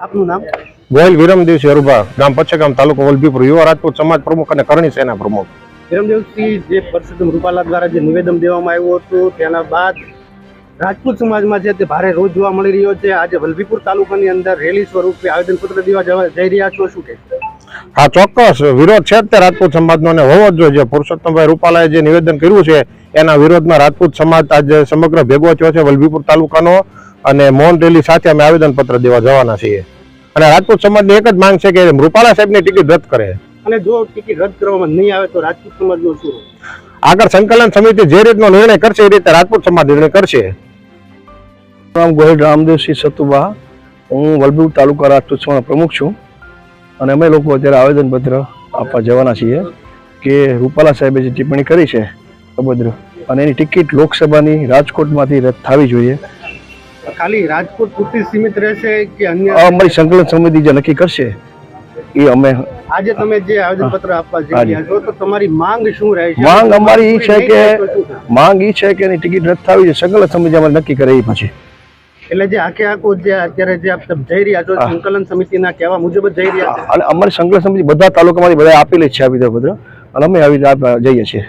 આપનું નામ? ગોયલ વિરમદેવ શેરુભા ગામ પચ્છગામ તાલુકો વલભીપુર યુવા રાજપૂત સમાજ પ્રમુખ અને કરણી સેના પ્રમુખ. વિરમદેવસિંહ જે પરસોત્તમ રૂપાલા દ્વારા જે નિવેદન દેવામાં આવ્યું હતું તેના બાદ રાજપૂત સમાજમાં છે તે ભારે રોજ જોવા મળી રહ્યો છે આજે વલભીપુર તાલુકાની અંદર રેલી સ્વરૂપે આવેદનપત્ર દેવા જઈ રહ્યા છો શું કે હા ચોક્કસ. વિરોધ છે તે રાજપૂત સમાજનો અને હોવો જ જોઈએ. પુરુષોત્તમભાઈ રૂપાલાએ જે નિવેદન કર્યું છે એના વિરોધમાં રાજપૂત સમાજ આજે સમગ્ર ભેગો થયો છે વલભીપુર તાલુકાનો. અને મૌન રેલી સાથે અમે આવેદનપત્ર દેવા જવાના છીએ. અને રાજપૂત સમાજની એક જ માંગ છે કે રૂપાલા સાહેબની ટિકિટ રદ કરે. અને જો ટિકિટ રદ કરવામાં નહીં આવે તો રાજપૂત સમાજનું શું આગળ સંકલન સમિતિ જે રીતનો નિર્ણય કરશે એ રીતે રાજપૂત સમાજ નિર્ણય કરશે. રામ ગોહિલ રામદેવસિંહ સતુબા હું વલભીપુર તાલુકા રાજપૂત સમાજનો પ્રમુખ છું. અને અમે લોકો અત્યારે આવેદનપત્ર આપવા જવાના છીએ કે રૂપાલા સાહેબે જે ટિપ્પણી કરી છે અભદ્ર અને એની ટિકિટ લોકસભાની રાજકોટમાંથી રદ થવી જોઈએ. ખાલી રાજકોટ પૂરતી સીમિત રહેશે કે અન્ય અમારી સંકલન સમિતિ જે નક્કી કરશે એ અમે આજે તમે જે આવેદનપત્ર આપવા જઈ રહ્યા છો તો તમારી માંગ શું રહેશે માંગ અમારી ઈ છે કે માંગ એ છે કે એની ટિકિટ રદ થવી સંકલન સમિતિ અમારે નક્કી કરે એ પછી. એટલે જે આખે આખું જે અત્યારે જે આપ જઈ રહ્યા છો સંકલન સમિતિના કહેવા મુજબ જઈ રહ્યા અને અમારી સંકલન સમિતિ બધા તાલુકામાંથી બધા આપેલી છે આવી રીતે બધા અને અમે આવી જઈએ છીએ.